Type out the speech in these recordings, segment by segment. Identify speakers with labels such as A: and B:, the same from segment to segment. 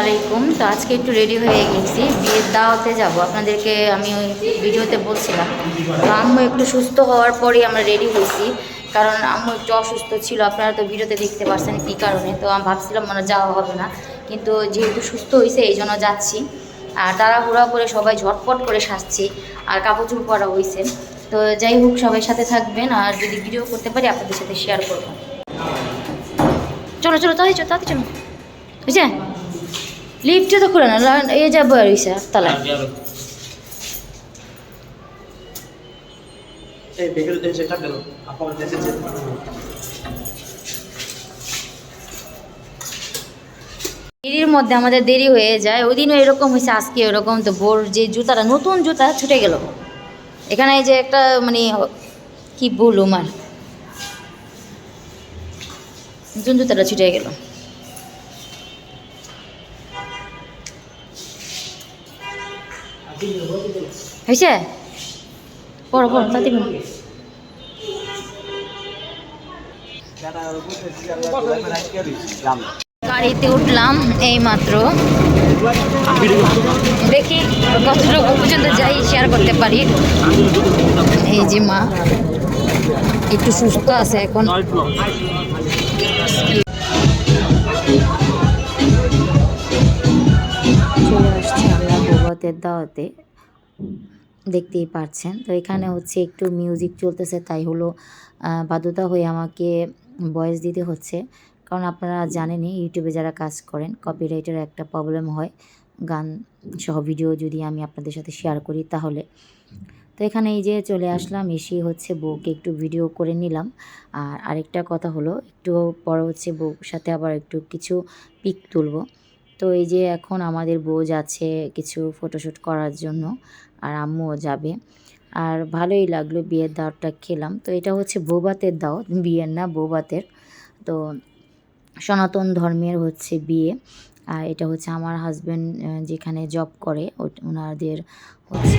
A: আলাইকুম। তো আজকে একটু রেডি হয়ে গেছি। বিয়ের দাওয়াতে যাব। আপনাদেরকে আমি ওই ভিডিওতে বলছিলাম। তো আম্মু একটু সুস্থ হওয়ার পরেই আমরা রেডি হয়েছি। কারণ আম্মু একটু অসুস্থ ছিল। আপনারা তো ভিডিওতে দেখতে পারছেন কী কারণে। তো আমি ভাবছিলাম মানে যাওয়া হবে না। কিন্তু যেহেতু সুস্থ হয়েছে, এই জন্য যাচ্ছি। আর তাড়াহুড়া করে সবাই ঝটপট করে সাজছি। আর কাপড় চুপ করা হয়েছে। তো যাই হোক, সবাই সাথে থাকবেন। আর যদি ভিডিও করতে পারি, আপনাদের সাথে শেয়ার করব। চলো চলো তাই চলো তাতে চলো। বুঝছে লিফটে তো খুলে না এ যাব আর ইসে
B: যে
A: দেরির মধ্যে আমাদের দেরি হয়ে যায় ওই দিনও এরকম হয়েছে আজকে এরকম তো বোর যে জুতাটা নতুন জুতা ছুটে গেল। এখানে এই যে একটা মানে কি বলুম আর নতুন জুতাটা ছুটে গেল। হয়েছে পড়ো পড়ো, তাতে গাড়িতে উঠলাম এই মাত্র দেখি কতটুকু পর্যন্ত যাই শেয়ার করতে পারি। এই যে মা, একটু সুস্থ আছে এখন। চলে আসছি আমরা দাওয়াতে। দেখতেই পাচ্ছেন তো এখানে হচ্ছে একটু মিউজিক চলতেছে, তাই হলো বাধ্যতা হয়ে আমাকে ভয়েস দিতে হচ্ছে। কারণ আপনারা জানেনই, ইউটিউবে যারা কাজ করেন কপিরাইটের একটা প্রবলেম হয়। গান সহ ভিডিও যদি আমি আপনাদের সাথে শেয়ার করি তাহলে। তো এখানে এই যে চলে আসলাম, এসে হচ্ছে বউকে একটু ভিডিও করে নিলাম। আর আরেকটা কথা হলো, একটু পর হচ্ছে বউর সাথে আবার একটু কিছু পিক তুলবো। তো এই যে এখন আমাদের বউ যাচ্ছে কিছু ফটোশ্যুট করার জন্য, আর আম্মুও যাবে। আর ভালোই লাগল বিয়ের দাওয়াতটা খেলাম। তো এটা হচ্ছে বৌবাতের দাওয়াত, বিয়ের না বৌবাতের তো সনাতন ধর্মের হচ্ছে বিয়ে। আর এটা হচ্ছে আমার হাজব্যান্ড যেখানে জব করে ওনাদের হচ্ছে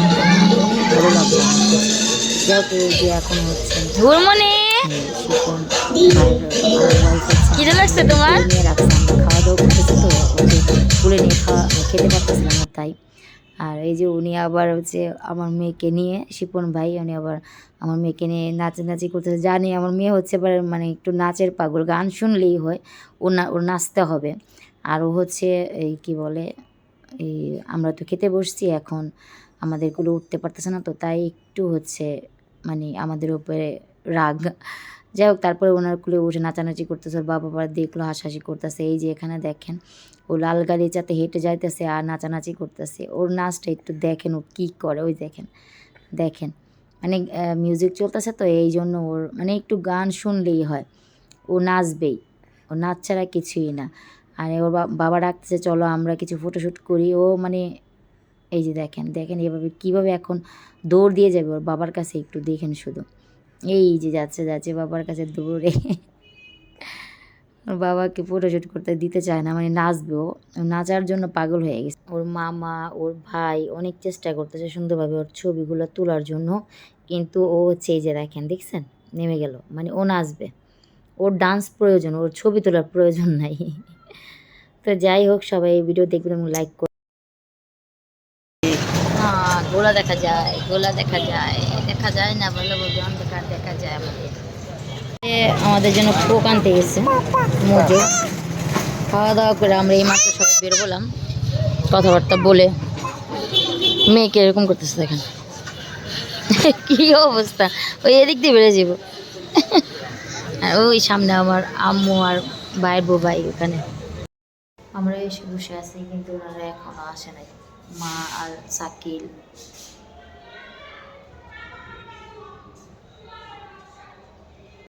A: খেতে না তাই আর এই যে উনি আবার হচ্ছে আমার মেয়েকে নিয়ে, শিপন ভাই, উনি আবার আমার মেয়েকে নিয়ে নাচানাচি করতেছে। জানি আমার মেয়ে হচ্ছে এবার মানে একটু নাচের পাগল, গান শুনলেই হয়, ও না, ওর নাচতে হবে। আর ও হচ্ছে এই কি বলে, এই আমরা তো খেতে বসছি এখন। আমাদেরগুলো উঠতে পারতেছে না, তো তাই একটু হচ্ছে মানে আমাদের উপরে রাগ। যাই হোক, তারপরে ওনার কুলে উঠে নাচানাচি করতেছে, ওর বাবা বাবা দেখল হাসাহাসি করতেছে। এই যে এখানে দেখেন, ও লাল গালিচাতে হেঁটে যাইতেছে আর নাচানাচি করতেছে। ওর নাচটা একটু দেখেন ও কী করে, ওই দেখেন দেখেন। মানে মিউজিক চলতেছে তো, এই জন্য ওর মানে একটু গান শুনলেই হয়। ও নাচবেই, ও নাচ ছাড়া কিছুই না। আর ওর বাবা ডাকতেছে, চলো আমরা কিছু ফটোশ্যুট করি। ও মানে এই যে দেখেন দেখেন এভাবে কীভাবে এখন দৌড় দিয়ে যাবে ওর বাবার কাছে একটু দেখেন শুধু। এই যে যাচ্ছে যাচ্ছে বাবার কাছে দৌড়ে। ওর বাবাকে ফটোশ্যুট করতে দিতে চায় না মানে নাচবে ও। নাচার জন্য পাগল হয়ে গেছে। ওর মামা, ওর ভাই অনেক চেষ্টা করতেছে সুন্দরভাবে ওর ছবিগুলো তোলার জন্য। কিন্তু ও হচ্ছে এই যে দেখেন, দেখছেন? নেমে গেল। মানে ও নাচবে। ওর ডান্স প্রয়োজন, ওর ছবি তোলার প্রয়োজন নাই। তো যাই হোক, সবাই এই ভিডিও দেখবেন এবং লাইক গোলা দেখা যায়, গোলা দেখা যায় দেখা যায় না ভালো বলবে অন্ধকার দেখা যায় আমাদের। আমাদের জন্য কোক আনতে গেছে মজু খাওয়া দাওয়া করে আমরা এই মাত্র সবাই বের হলাম। কথাবার্তা বলে মেয়েকে এরকম করতেছে দেখেন। কি অবস্থা? ওই এদিক দিয়ে বেড়ে যাব। আর ওই সামনে আমার আম্মু আর ভাইয়ের বউ ভাই ওখানে। আমরা এসে বসে আছি কিন্তু ওনারা এখনও আসে নাই। মা আর সাকিল